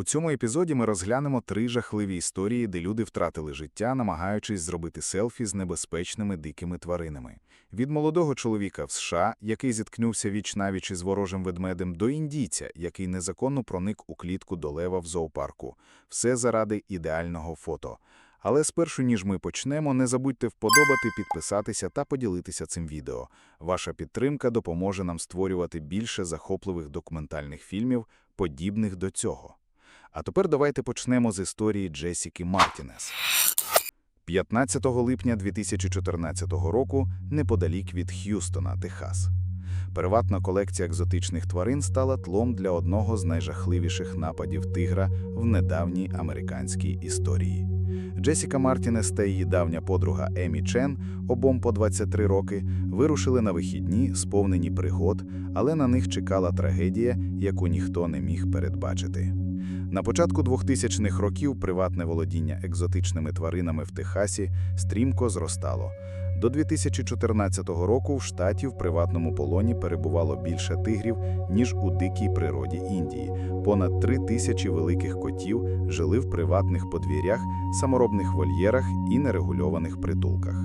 У цьому епізоді ми розглянемо три жахливі історії, де люди втратили життя, намагаючись зробити селфі з небезпечними дикими тваринами. Від молодого чоловіка в США, який зіткнувся віч-навіч із ворожим ведмедем, до індійця, який незаконно проник у клітку до лева в зоопарку. Все заради ідеального фото. Але спершу, ніж ми почнемо, не забудьте вподобати, підписатися та поділитися цим відео. Ваша підтримка допоможе нам створювати більше захопливих документальних фільмів, подібних до цього. А тепер давайте почнемо з історії Джесіки Мартінес. 15 липня 2014 року, неподалік від Х'юстона, Техас. Приватна колекція екзотичних тварин стала тлом для одного з найжахливіших нападів тигра в недавній американській історії. Джесіка Мартінес та її давня подруга Емі Чен, обом по 23 роки, вирушили на вихідні, сповнені пригод, але на них чекала трагедія, яку ніхто не міг передбачити. На початку 2000-х років приватне володіння екзотичними тваринами в Техасі стрімко зростало. До 2014 року в штаті в приватному полоні перебувало більше тигрів, ніж у дикій природі Індії. Понад три тисячі великих котів жили в приватних подвір'ях, саморобних вольєрах і нерегульованих притулках.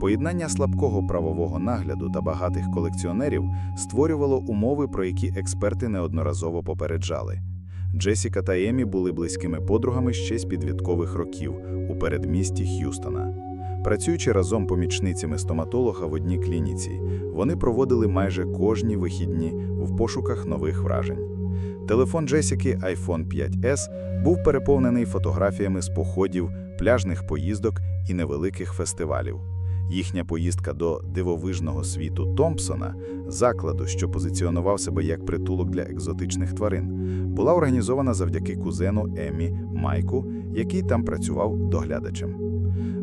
Поєднання слабкого правового нагляду та багатих колекціонерів створювало умови, про які експерти неодноразово попереджали. Джесіка та Емі були близькими подругами ще з підліткових років у передмісті Х'юстона. Працюючи разом помічницями стоматолога в одній клініці, вони проводили майже кожні вихідні в пошуках нових вражень. Телефон Джесіки iPhone 5S був переповнений фотографіями з походів, пляжних поїздок і невеликих фестивалів. Їхня поїздка до дивовижного світу Томпсона, закладу, що позиціонував себе як притулок для екзотичних тварин, була організована завдяки кузену Емі Майку, який там працював доглядачем.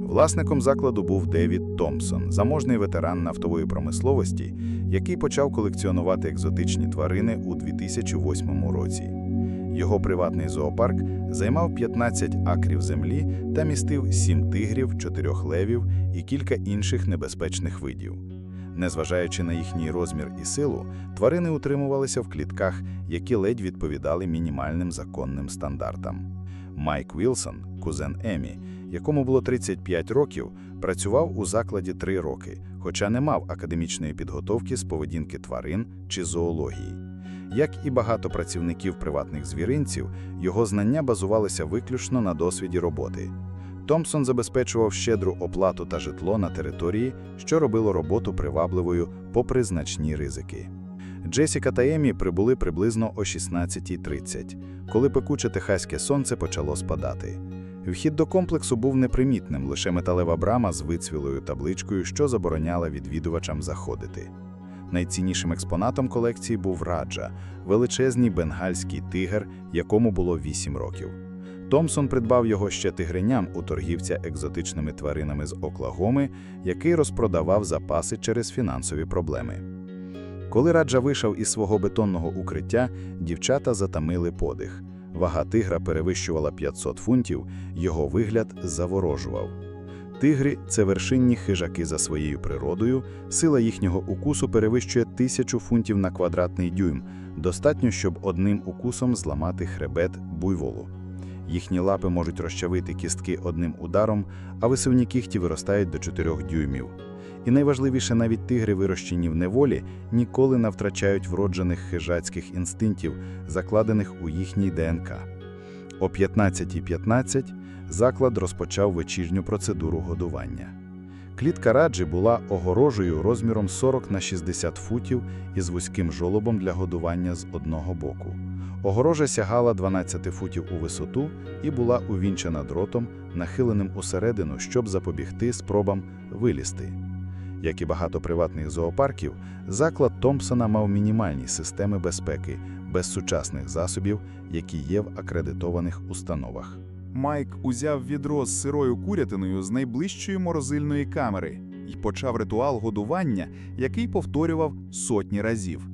Власником закладу був Девід Томпсон, заможний ветеран нафтової промисловості, який почав колекціонувати екзотичні тварини у 2008 році. Його приватний зоопарк займав 15 акрів землі та містив 7 тигрів, 4 левів і кілька інших небезпечних видів. Незважаючи на їхній розмір і силу, тварини утримувалися в клітках, які ледь відповідали мінімальним законним стандартам. Майк Вілсон, кузен Емі, якому було 35 років, працював у закладі 3 роки, хоча не мав академічної підготовки з поведінки тварин чи зоології. Як і багато працівників приватних звіринців, його знання базувалися виключно на досвіді роботи. Томпсон забезпечував щедру оплату та житло на території, що робило роботу привабливою попри значні ризики. Джесіка та Емі прибули приблизно о 16.30, коли пекуче техаське сонце почало спадати. Вхід до комплексу був непримітним, лише металева брама з вицвілою табличкою, що забороняла відвідувачам заходити. Найціннішим експонатом колекції був раджа, величезний бенгальський тигр, якому було 8 років. Томсон придбав його ще тигреням у торгівця екзотичними тваринами з Оклагоми, який розпродавав запаси через фінансові проблеми. Коли раджа вийшов із свого бетонного укриття, дівчата затамили подих. Вага тигра перевищувала 500 фунтів, його вигляд заворожував. Тигри це вершинні хижаки за своєю природою, сила їхнього укусу перевищує тисячу фунтів на квадратний дюйм, достатньо, щоб одним укусом зламати хребет буйволу. Їхні лапи можуть розчавити кістки одним ударом, а висувні кіхті виростають до 4 дюймів. І найважливіше, навіть тигри, вирощені в неволі, ніколи не втрачають вроджених хижацьких інстинктів, закладених у їхній ДНК. О 15.15 заклад розпочав вечірню процедуру годування. Клітка раджі була огорожею розміром 40 на 60 футів із вузьким жолобом для годування з одного боку. Огорожа сягала 12 футів у висоту і була увінчена дротом, нахиленим усередину, щоб запобігти спробам вилізти. Як і багато приватних зоопарків, заклад Томпсона мав мінімальні системи безпеки без сучасних засобів, які є в акредитованих установах. Майк узяв відро з сирою курятиною з найближчої морозильної камери і почав ритуал годування, який повторював сотні разів.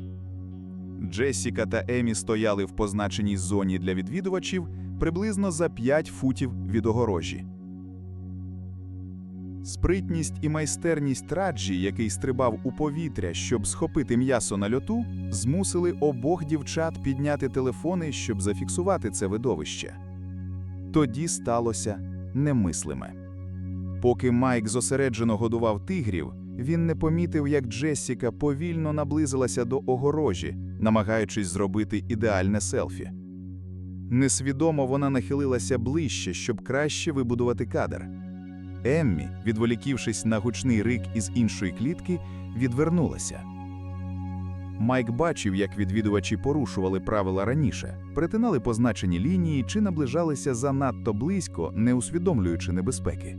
Джесіка та Емі стояли в позначеній зоні для відвідувачів приблизно за 5 футів від огорожі. Спритність і майстерність Раджі, який стрибав у повітря, щоб схопити м'ясо на льоту, змусили обох дівчат підняти телефони, щоб зафіксувати це видовище. Тоді сталося немислиме. Поки Майк зосереджено годував тигрів, він не помітив, як Джессіка повільно наблизилася до огорожі, намагаючись зробити ідеальне селфі. Несвідомо вона нахилилася ближче, щоб краще вибудувати кадр. Еммі, відволіківшись на гучний рик із іншої клітки, відвернулася. Майк бачив, як відвідувачі порушували правила раніше, перетинали позначені лінії чи наближалися занадто близько, не усвідомлюючи небезпеки.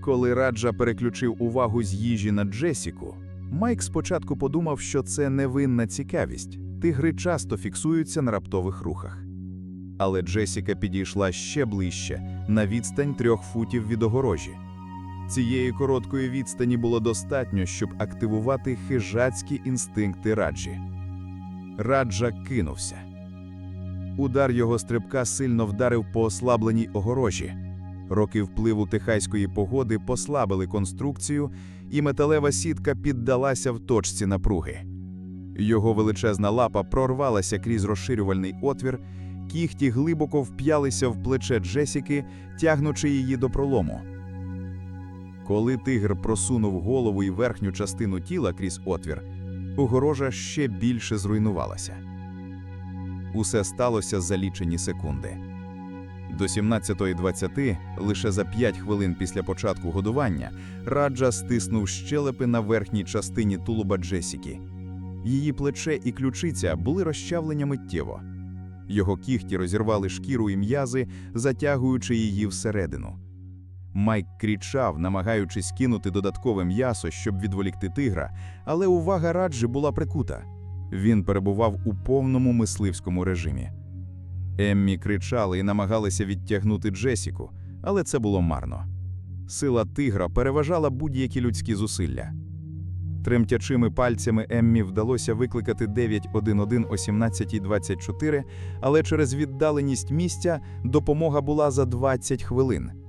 Коли Раджа переключив увагу з їжі на Джесіку, Майк спочатку подумав, що це невинна цікавість. Тигри часто фіксуються на раптових рухах. Але Джесіка підійшла ще ближче, на відстань трьох футів від огорожі. Цієї короткої відстані було достатньо, щоб активувати хижацькі інстинкти Раджі. Раджа кинувся. Удар його стрибка сильно вдарив по ослабленій огорожі. Роки впливу техаської погоди послабили конструкцію, і металева сітка піддалася в точці напруги. Його величезна лапа прорвалася крізь розширювальний отвір, кіхті глибоко вп'ялися в плече Джесіки, тягнучи її до пролому. Коли тигр просунув голову і верхню частину тіла крізь отвір, огорожа ще більше зруйнувалася. Усе сталося за лічені секунди. До 17.20, лише за 5 хвилин після початку годування, Раджа стиснув щелепи на верхній частині тулуба Джесіки. Її плече і ключиця були розчавлені миттєво. Його кіхті розірвали шкіру і м'язи, затягуючи її всередину. Майк кричав, намагаючись кинути додаткове м'ясо, щоб відволікти тигра, але увага Раджі була прикута. Він перебував у повному мисливському режимі. Еммі кричали і намагалися відтягнути Джесіку, але це було марно. Сила тигра переважала будь-які людські зусилля. Тремтячими пальцями Еммі вдалося викликати 911 о 17.24, але через віддаленість місця допомога була за 20 хвилин.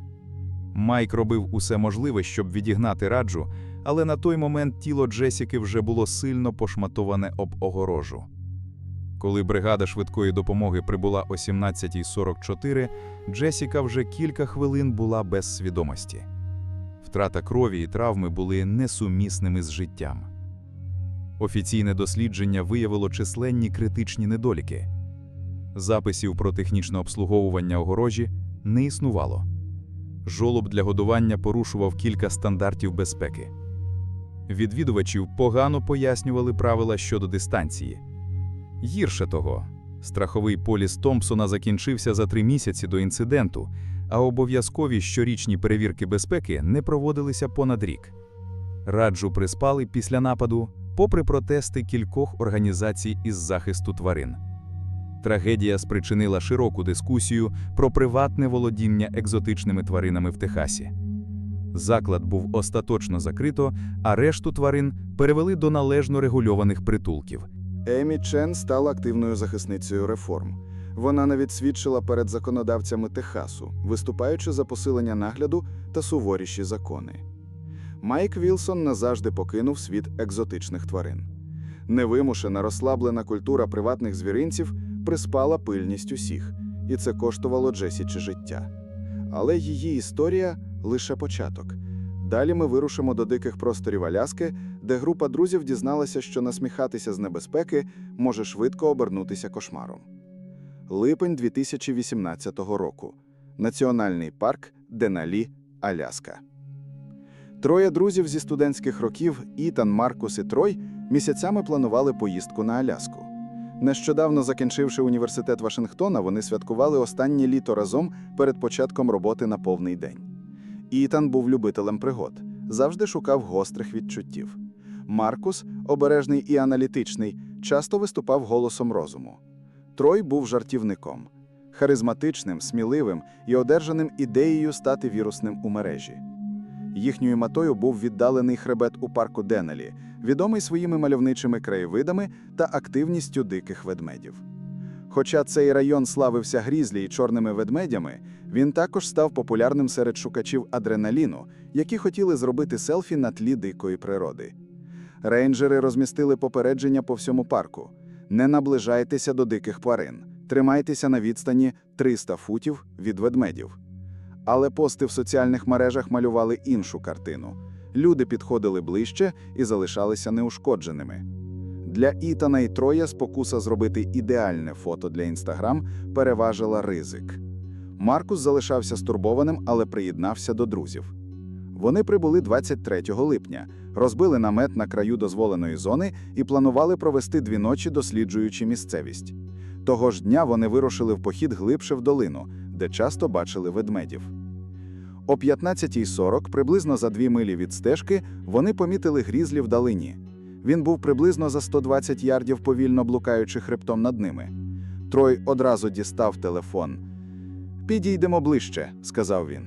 Майк робив усе можливе, щоб відігнати раджу, але на той момент тіло Джесіки вже було сильно пошматоване об огорожу. Коли бригада швидкої допомоги прибула о 17.44, Джесіка вже кілька хвилин була без свідомості. Втрата крові і травми були несумісними з життям. Офіційне дослідження виявило численні критичні недоліки. Записів про технічне обслуговування огорожі не існувало. Жолоб для годування порушував кілька стандартів безпеки. Відвідувачів погано пояснювали правила щодо дистанції. Гірше того, страховий поліс Томпсона закінчився за три місяці до інциденту, а обов'язкові щорічні перевірки безпеки не проводилися понад рік. Раджу приспали після нападу, попри протести кількох організацій із захисту тварин. Трагедія спричинила широку дискусію про приватне володіння екзотичними тваринами в Техасі. Заклад був остаточно закрито, а решту тварин перевели до належно регульованих притулків. Емі Чен стала активною захисницею реформ. Вона навіть свідчила перед законодавцями Техасу, виступаючи за посилення нагляду та суворіші закони. Майк Вілсон назавжди покинув світ екзотичних тварин. Невимушена розслаблена культура приватних звіринців приспала пильність усіх, і це коштувало Джесічі життя. Але її історія лише початок. Далі ми вирушимо до диких просторів Аляски, де група друзів дізналася, що насміхатися з небезпеки може швидко обернутися кошмаром. Липень 2018 року. Національний парк Деналі, Аляска. Троє друзів зі студентських років Ітан, Маркус і Трой місяцями планували поїздку на Аляску. Нещодавно закінчивши університет Вашингтона, вони святкували останнє літо разом перед початком роботи на повний день. Ітан був любителем пригод, завжди шукав гострих відчуттів. Маркус, обережний і аналітичний, часто виступав голосом розуму. Трой був жартівником, харизматичним, сміливим і одержаним ідеєю стати вірусним у мережі. Їхньою метою був віддалений хребет у парку Денелі, відомий своїми мальовничими краєвидами та активністю диких ведмедів. Хоча цей район славився грізлі і чорними ведмедями, він також став популярним серед шукачів адреналіну, які хотіли зробити селфі на тлі дикої природи. Рейнджери розмістили попередження по всьому парку: не наближайтеся до диких тварин, тримайтеся на відстані 300 футів від ведмедів. Але пости в соціальних мережах малювали іншу картину. Люди підходили ближче і залишалися неушкодженими. Для Ітана і Троя спокуса зробити ідеальне фото для Інстаграм переважила ризик. Маркус залишався стурбованим, але приєднався до друзів. Вони прибули 23 липня, розбили намет на краю дозволеної зони і планували провести дві ночі, досліджуючи місцевість. Того ж дня вони вирушили в похід глибше в долину, де часто бачили ведмедів. О 15.40, приблизно за дві милі від стежки, вони помітили грізлі вдалині. Він був приблизно за 120 ярдів повільно блукаючи хребтом над ними. Трой одразу дістав телефон. Підійдемо ближче, сказав він.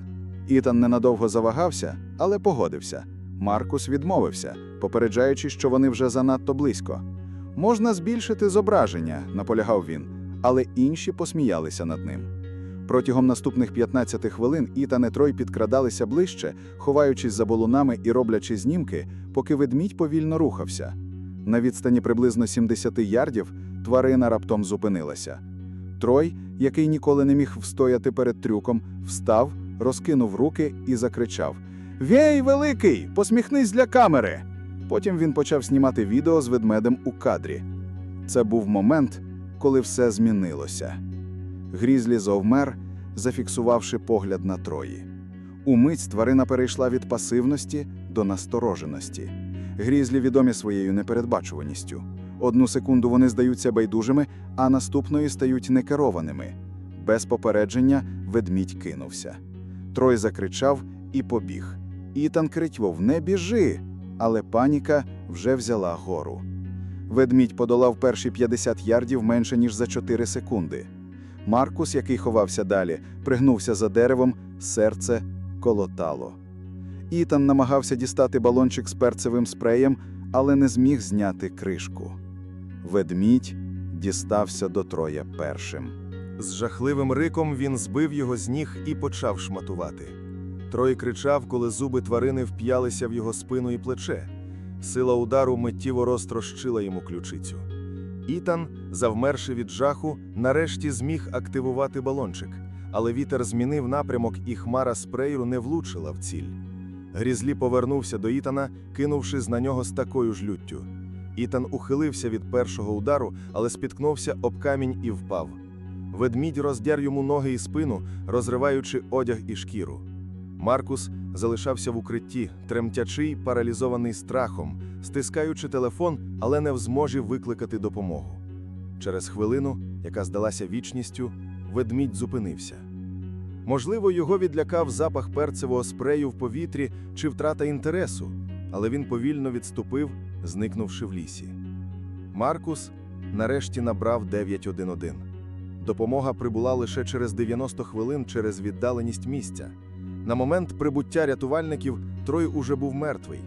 Ітан ненадовго завагався, але погодився. Маркус відмовився, попереджаючи, що вони вже занадто близько. Можна збільшити зображення, наполягав він, але інші посміялися над ним. Протягом наступних 15 хвилин Ітан і Трой підкрадалися ближче, ховаючись за болунами і роблячи знімки, поки ведмідь повільно рухався. На відстані приблизно 70 ярдів тварина раптом зупинилася. Трой, який ніколи не міг встояти перед трюком, встав, розкинув руки і закричав: Вєй, великий! Посміхнись для камери! Потім він почав знімати відео з ведмедем у кадрі. Це був момент, коли все змінилося. Грізлі завмер, зафіксувавши погляд на Трої. Умить тварина перейшла від пасивності до настороженості. Грізлі відомі своєю непередбачуваністю. Одну секунду вони здаються байдужими, а наступної стають некерованими. Без попередження ведмідь кинувся. Трой закричав і побіг. Ітан кричав «Не біжи!», але паніка вже взяла гору. Ведмідь подолав перші 50 ярдів менше, ніж за 4 секунди. Маркус, який ховався далі, пригнувся за деревом, серце колотало. Ітан намагався дістати балончик з перцевим спреєм, але не зміг зняти кришку. Ведмідь дістався до Троя першим. З жахливим риком він збив його з ніг і почав шматувати. Трой кричав, коли зуби тварини вп'ялися в його спину і плече. Сила удару миттєво розтрощила йому ключицю. Ітан, завмерши від жаху, нарешті зміг активувати балончик, але вітер змінив напрямок, і хмара спрею не влучила в ціль. Грізлі повернувся до Ітана, кинувшись на нього з такою ж люттю. Ітан ухилився від першого удару, але спіткнувся об камінь і впав. Ведмідь роздяр йому ноги і спину, розриваючи одяг і шкіру. Маркус залишався в укритті, тремтячий, паралізований страхом, стискаючи телефон, але не в змозі викликати допомогу. Через хвилину, яка здалася вічністю, ведмідь зупинився. Можливо, його відлякав запах перцевого спрею в повітрі чи втрата інтересу, але він повільно відступив, зникнувши в лісі. Маркус нарешті набрав 911. Допомога прибула лише через 90 хвилин через віддаленість місця. На момент прибуття рятувальників Трой уже був мертвий.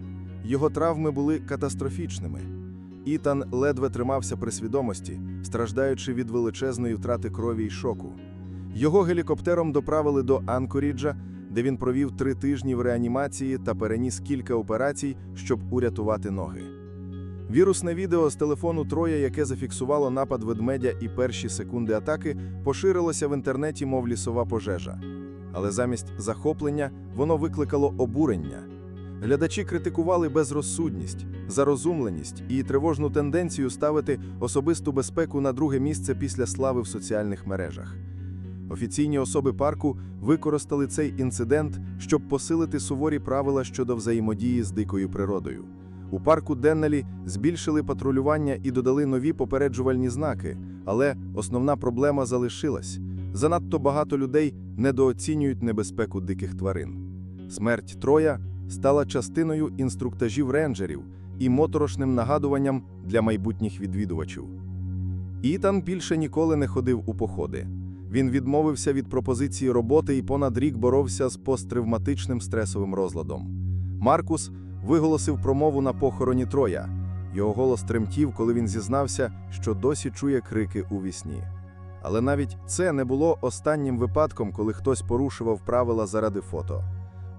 Його травми були катастрофічними. Ітан ледве тримався при свідомості, страждаючи від величезної втрати крові й шоку. Його гелікоптером доправили до Анкоріджа, де він провів три тижні в реанімації та переніс кілька операцій, щоб урятувати ноги. Вірусне відео з телефону Троя, яке зафіксувало напад ведмедя і перші секунди атаки, поширилося в інтернеті, мов лісова пожежа. Але замість захоплення воно викликало обурення. Глядачі критикували безрозсудність, зарозумленість і тривожну тенденцію ставити особисту безпеку на друге місце після слави в соціальних мережах. Офіційні особи парку використали цей інцидент, щоб посилити суворі правила щодо взаємодії з дикою природою. У парку Деннелі збільшили патрулювання і додали нові попереджувальні знаки, але основна проблема залишилась. Занадто багато людей недооцінюють небезпеку диких тварин. Смерть Троя стала частиною інструктажів рейнджерів і моторошним нагадуванням для майбутніх відвідувачів. Ітан більше ніколи не ходив у походи. Він відмовився від пропозиції роботи і понад рік боровся з посттравматичним стресовим розладом. Маркус виголосив промову на похороні Троя. Його голос тремтів, коли він зізнався, що досі чує крики у вісні. Але навіть це не було останнім випадком, коли хтось порушував правила заради фото.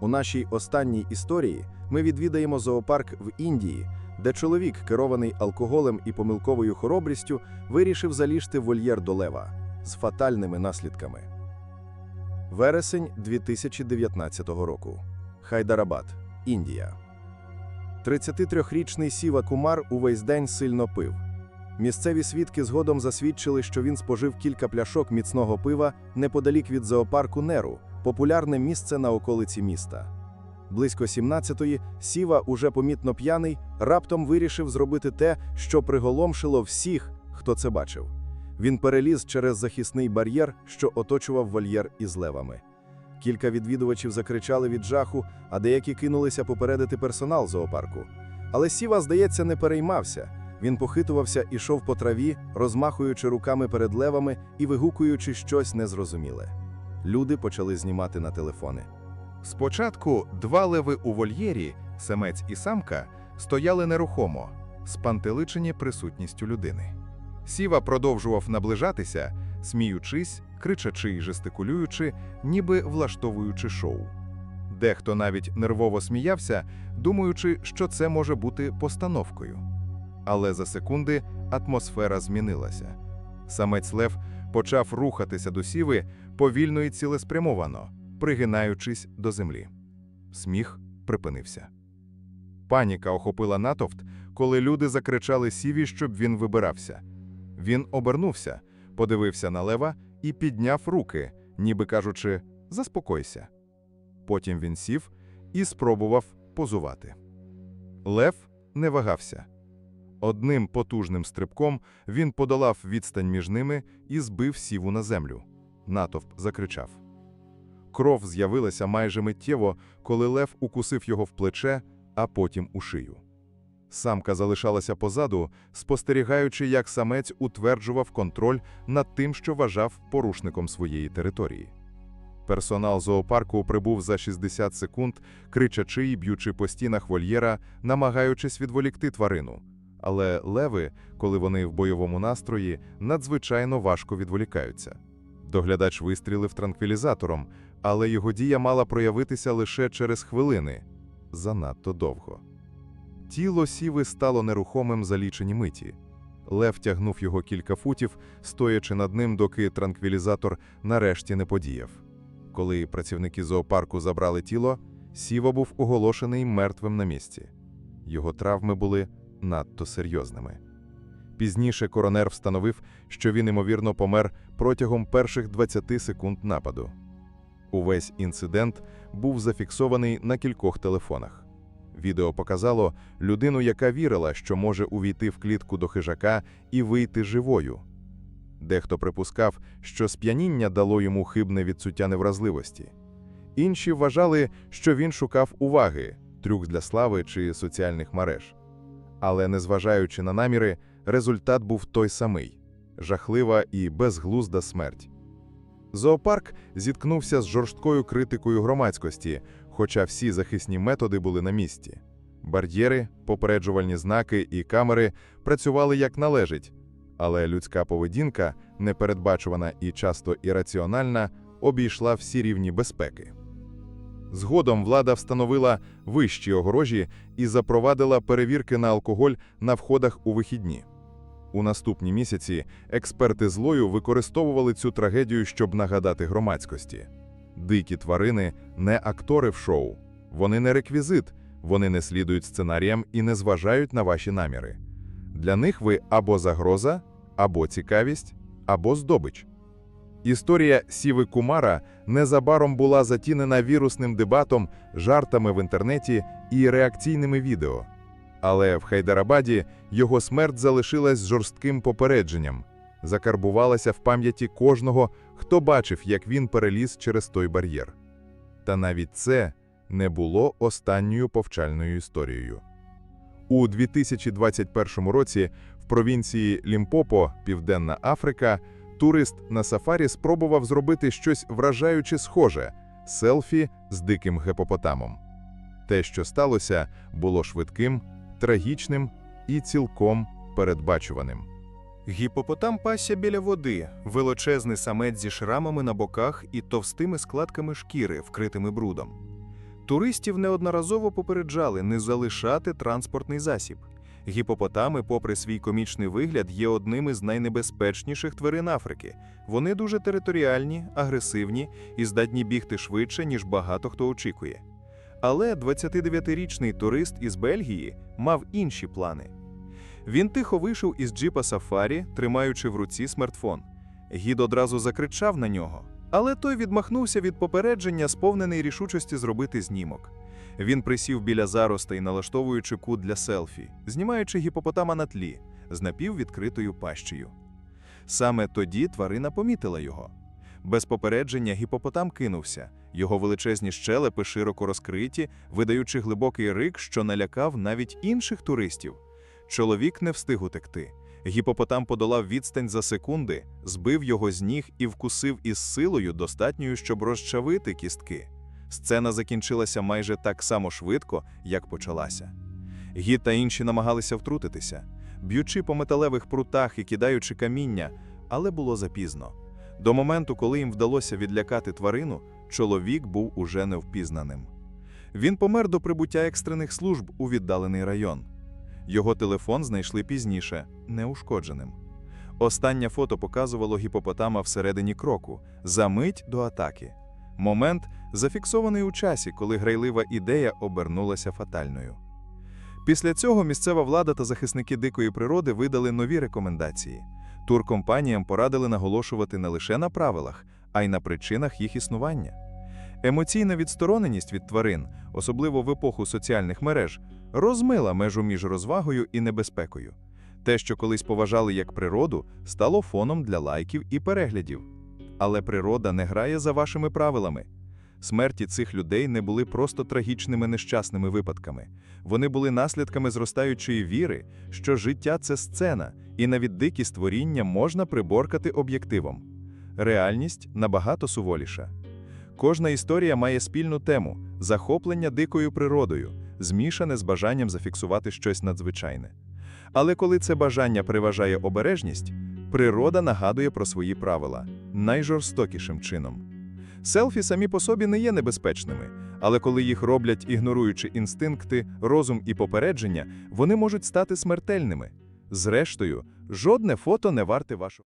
У нашій останній історії ми відвідаємо зоопарк в Індії, де чоловік, керований алкоголем і помилковою хоробрістю, вирішив залізти вольєр до лева з фатальними наслідками. Вересень 2019 року. Хайдарабад, Індія. 33-річний Сіва Кумар увесь день сильно пив. Місцеві свідки згодом засвідчили, що він спожив кілька пляшок міцного пива неподалік від зоопарку Неру, популярне місце на околиці міста. Близько 17-ї Сіва, уже помітно п'яний, раптом вирішив зробити те, що приголомшило всіх, хто це бачив. Він переліз через захисний бар'єр, що оточував вольєр із левами. Кілька відвідувачів закричали від жаху, а деякі кинулися попередити персонал зоопарку. Але Сіва, здається, не переймався. Він похитувався і йшов по траві, розмахуючи руками перед левами і вигукуючи щось незрозуміле. Люди почали знімати на телефони. Спочатку два леви у вольєрі, самець і самка, стояли нерухомо, спантеличені присутністю людини. Сіва продовжував наближатися, сміючись, кричачи й жестикулюючи, ніби влаштовуючи шоу. Дехто навіть нервово сміявся, думаючи, що це може бути постановкою. Але за секунди атмосфера змінилася. Самець лев почав рухатися до сіви повільно і цілеспрямовано, пригинаючись до землі. Сміх припинився. Паніка охопила натовп, коли люди закричали сіві, щоб він вибирався. Він обернувся, подивився на лева і підняв руки, ніби кажучи «Заспокойся». Потім він сів і спробував позувати. Лев не вагався. Одним потужним стрибком він подолав відстань між ними і збив сіву на землю. Натовп закричав. Кров з'явилася майже миттєво, коли лев укусив його в плече, а потім у шию. Самка залишалася позаду, спостерігаючи, як самець утверджував контроль над тим, що вважав порушником своєї території. Персонал зоопарку прибув за 60 секунд, кричачи і б'ючи по стінах вольєра, намагаючись відволікти тварину. Але леви, коли вони в бойовому настрої, надзвичайно важко відволікаються. Доглядач вистрілив транквілізатором, але його дія мала проявитися лише через хвилини занадто довго. Тіло сіви стало нерухомим за лічені миті. Лев тягнув його кілька футів, стоячи над ним, доки транквілізатор нарешті не подіяв. Коли працівники зоопарку забрали тіло, сіва був оголошений мертвим на місці. Його травми були надто серйозними. Пізніше коронер встановив, що він, ймовірно, помер протягом перших 20 секунд нападу. Увесь інцидент був зафіксований на кількох телефонах. Відео показало людину, яка вірила, що може увійти в клітку до хижака і вийти живою. Дехто припускав, що сп'яніння дало йому хибне відчуття невразливості. Інші вважали, що він шукав уваги, трюк для слави чи соціальних мереж. Але, незважаючи на наміри, результат був той самий жахлива і безглузда смерть. Зоопарк зіткнувся з жорсткою критикою громадськості, хоча всі захисні методи були на місці. Бар'єри, попереджувальні знаки і камери працювали як належить, але людська поведінка, непередбачувана і часто ірраціональна, обійшла всі рівні безпеки. Згодом влада встановила вищі огорожі і запровадила перевірки на алкоголь на входах у вихідні. У наступні місяці експерти злою використовували цю трагедію, щоб нагадати громадськості. Дикі тварини не актори в шоу, вони не реквізит, вони не слідують сценаріям і не зважають на ваші наміри. Для них ви або загроза, або цікавість, або здобич. Історія Сіви Кумара незабаром була затінена вірусним дебатом, жартами в інтернеті і реакційними відео. Але в Хайдарабаді його смерть залишилась жорстким попередженням, закарбувалася в пам'яті кожного, хто бачив, як він переліз через той бар'єр. Та навіть це не було останньою повчальною історією. У 2021 році в провінції Лімпопо, Південна Африка, турист на сафарі спробував зробити щось вражаюче схоже селфі з диким гепопотамом. Те, що сталося, було швидким, трагічним і цілком передбачуваним. Гіпопотам пасся біля води, величезний самець зі шрамами на боках і товстими складками шкіри, вкритими брудом. Туристів неодноразово попереджали не залишати транспортний засіб. Гіпопотами, попри свій комічний вигляд, є одним із найнебезпечніших тварин Африки. Вони дуже територіальні, агресивні і здатні бігти швидше, ніж багато хто очікує. Але 29-річний турист із Бельгії мав інші плани. Він тихо вийшов із джипа Сафарі, тримаючи в руці смартфон. Гід одразу закричав на нього, але той відмахнувся від попередження, сповнений рішучості зробити знімок. Він присів біля заростей, налаштовуючи кут для селфі, знімаючи гіпопотама на тлі з напіввідкритою пащею. Саме тоді тварина помітила його. Без попередження гіпопотам кинувся, його величезні щелепи широко розкриті, видаючи глибокий рик, що налякав навіть інших туристів. Чоловік не встиг утекти. Гіпопотам подолав відстань за секунди, збив його з ніг і вкусив із силою, достатньою, щоб розчавити кістки. Сцена закінчилася майже так само швидко, як почалася. Гід та інші намагалися втрутитися, б'ючи по металевих прутах і кидаючи каміння, але було запізно. До моменту, коли їм вдалося відлякати тварину, чоловік був уже невпізнаним. Він помер до прибуття екстрених служб у віддалений район. Його телефон знайшли пізніше, неушкодженим. Останнє фото показувало гіпопотама всередині кроку, за мить до атаки. Момент зафіксований у часі, коли грайлива ідея обернулася фатальною. Після цього місцева влада та захисники дикої природи видали нові рекомендації. Туркомпаніям порадили наголошувати не лише на правилах, а й на причинах їх існування. Емоційна відстороненість від тварин, особливо в епоху соціальних мереж, розмила межу між розвагою і небезпекою. Те, що колись поважали як природу, стало фоном для лайків і переглядів. Але природа не грає за вашими правилами. Смерті цих людей не були просто трагічними нещасними випадками. Вони були наслідками зростаючої віри, що життя це сцена, і навіть дикі створіння можна приборкати об'єктивом. Реальність набагато суволіша. Кожна історія має спільну тему захоплення дикою природою, змішане з бажанням зафіксувати щось надзвичайне. Але коли це бажання переважає обережність, природа нагадує про свої правила найжорстокішим чином. Селфі самі по собі не є небезпечними, але коли їх роблять, ігноруючи інстинкти, розум і попередження, вони можуть стати смертельними. Зрештою, жодне фото не варте вашого.